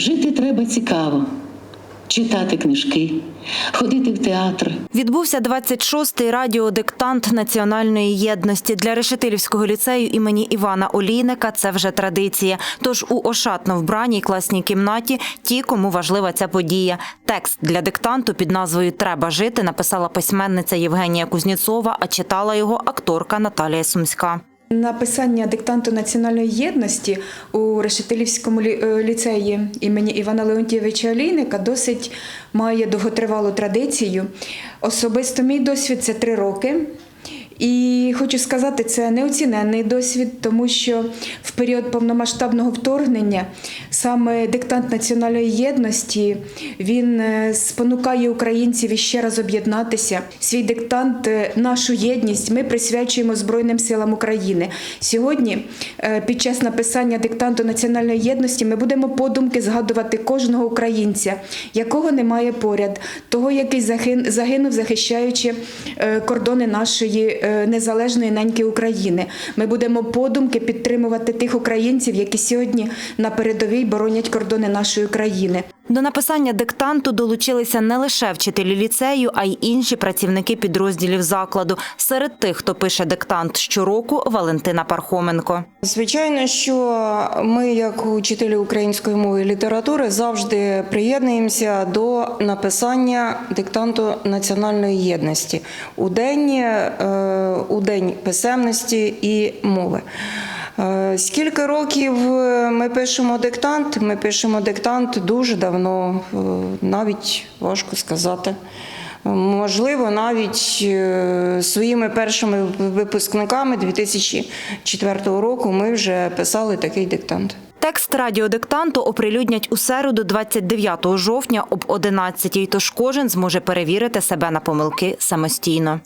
Жити треба цікаво, читати книжки, ходити в театр. Відбувся 26-й радіодиктант національної єдності для Решетилівського ліцею імені Івана Олійника. Це вже традиція. Тож у ошатно вбраній класній кімнаті ті, кому важлива ця подія. Текст для диктанту під назвою Треба жити написала письменниця Євгенія Кузніцова, а читала його акторка Наталія Сумська. Написання диктанту національної єдності у Решетилівському е, ліцеї імені Івана Леонтьєвича Олійника досить має довготривалу традицію. Особисто мій досвід це три роки. І хочу сказати, це неоціненний досвід, тому що в період повномасштабного вторгнення саме диктант національної єдності він е, спонукає українців іще раз об'єднатися. Свій диктант, е, нашу єдність ми присвячуємо Збройним силам України. Сьогодні, е, під час написання диктанту національної єдності, ми будемо подумки згадувати кожного українця, якого немає поряд, того, який загинув, захищаючи кордони нашої незалежної неньки України. Ми будемо подумки підтримувати тих українців, які сьогодні на передовій боронять кордони нашої країни. До написання диктанту долучилися не лише вчителі ліцею, а й інші працівники підрозділів закладу. Серед тих, хто пише диктант щороку, Валентина Пархоменко. Звичайно, що ми, як учителі української мови і літератури, завжди приєднуємося до написання диктанту національної єдності у день, е, у день писемності і мови. Е, Скільки років ми пишемо диктант? Ми пишемо диктант дуже давно, е, навіть важко сказати. Можливо, навіть е, своїми першими випускниками 2004 року ми вже писали такий диктант. Текст радіодиктанту оприлюднять у середу, 29 жовтня об 11 тож кожен зможе перевірити себе на помилки самостійно.